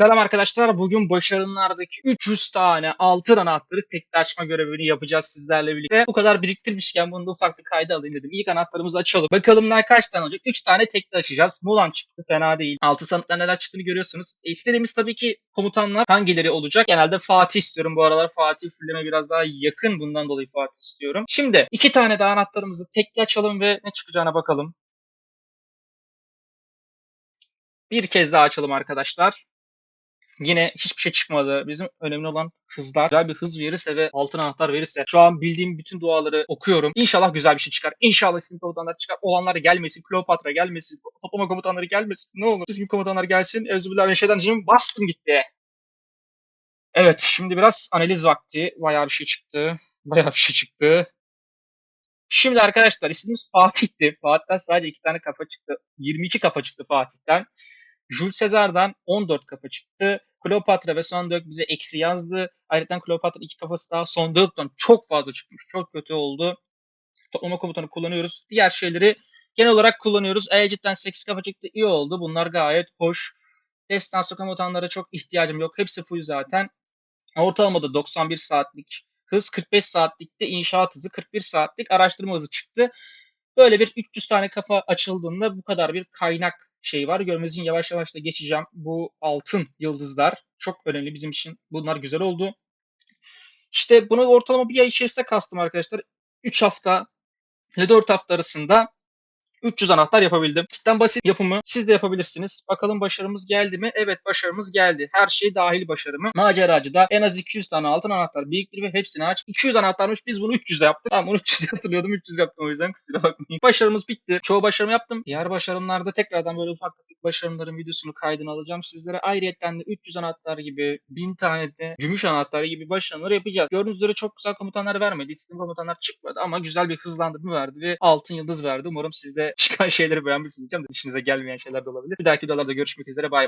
Selam arkadaşlar. Bugün başarımlardaki 300 tane altın anahtarı tekli açma görevini yapacağız sizlerle birlikte. Bu kadar biriktirmişken bunu da ufak bir kayda alayım dedim. İlk anahtarımızı açalım. Bakalım ne kaç tane olacak? 3 tane tekli açacağız. Mulan çıktı. Fena değil. Altı sandıktan neler çıktığını görüyorsunuz. E, istediğimiz tabii ki komutanlar hangileri olacak? Genelde Fatih istiyorum. Bu aralar Fatih filme biraz daha yakın. Bundan dolayı Fatih istiyorum. Şimdi iki tane daha anahtarımızı tekli açalım ve ne çıkacağına bakalım. Bir kez daha açalım arkadaşlar. Yine hiçbir şey çıkmadı. Bizim önemli olan hızlar. Güzel bir hız verirse ve altın anahtar verirse. Şu an bildiğim bütün duaları okuyorum. İnşallah güzel bir şey çıkar. İnşallah isim komutanlar çıkar. Olanlar gelmesin. Kleopatra gelmesin. Toplama komutanları gelmesin. Ne olur. Düzgün komutanlar gelsin. Ezbillahirrahmanirrahim. Bastım gitti. Evet şimdi biraz analiz vakti. Bayağı bir şey çıktı. Bayağı bir şey çıktı. Şimdi arkadaşlar ismimiz Fatih'ti. Fatih'ten sadece iki tane kafa çıktı. 22 kafa çıktı Fatih'ten. Jules Caesar'dan 14 kafa çıktı. Kleopatra ve Son Dök bize eksi yazdı. Ayrıca Kleopatra iki kafası daha Son Dök'ten çok fazla çıkmış. Çok kötü oldu. Toplama komutanı kullanıyoruz. Diğer şeyleri genel olarak kullanıyoruz. E cidden 8 kafa çıktı. iyi oldu. Bunlar gayet hoş. Destansı komutanlara çok ihtiyacım yok. Hepsi full zaten. Ortalamada 91 saatlik hız, 45 saatlikte inşaat hızı, 41 saatlik araştırma hızı çıktı. Böyle bir 300 tane kafa açıldığında bu kadar bir kaynak şey var. Görmeniz için yavaş yavaş da geçeceğim. Bu altın yıldızlar çok önemli bizim için. Bunlar güzel oldu. İşte bunu ortalama bir ay içerisinde kastım arkadaşlar. 3 hafta ile 4 hafta arasında 300 anahtar yapabildim. Cidden basit yapımı siz de yapabilirsiniz. Bakalım başarımız geldi mi? Evet başarımız geldi. Her şey dahil başarımı. Maceracıda en az 200 tane altın anahtar biriktir ve hepsini aç. 200 anahtarmış biz bunu 300 yaptık. Ben bunu 300 hatırlıyordum 300 yaptım o yüzden kusura bakmayın. Başarımız bitti. Çoğu başarımı yaptım. Diğer başarımlarda tekrardan böyle ufak tefek başarımların videosunu kaydını alacağım sizlere. Ayrıyetten de 300 anahtar gibi 1000 tane de gümüş anahtarı gibi başarımları yapacağız. Gördüğünüz üzere çok güzel komutanlar vermedi. İstediğim komutanlar çıkmadı ama güzel bir hızlandırma verdi ve altın yıldız verdi. Umarım siz çıkan şeyleri beğenmişsiniz de işinize gelmeyen şeyler de olabilir. Bir dahaki videolarda görüşmek üzere. Bay bay.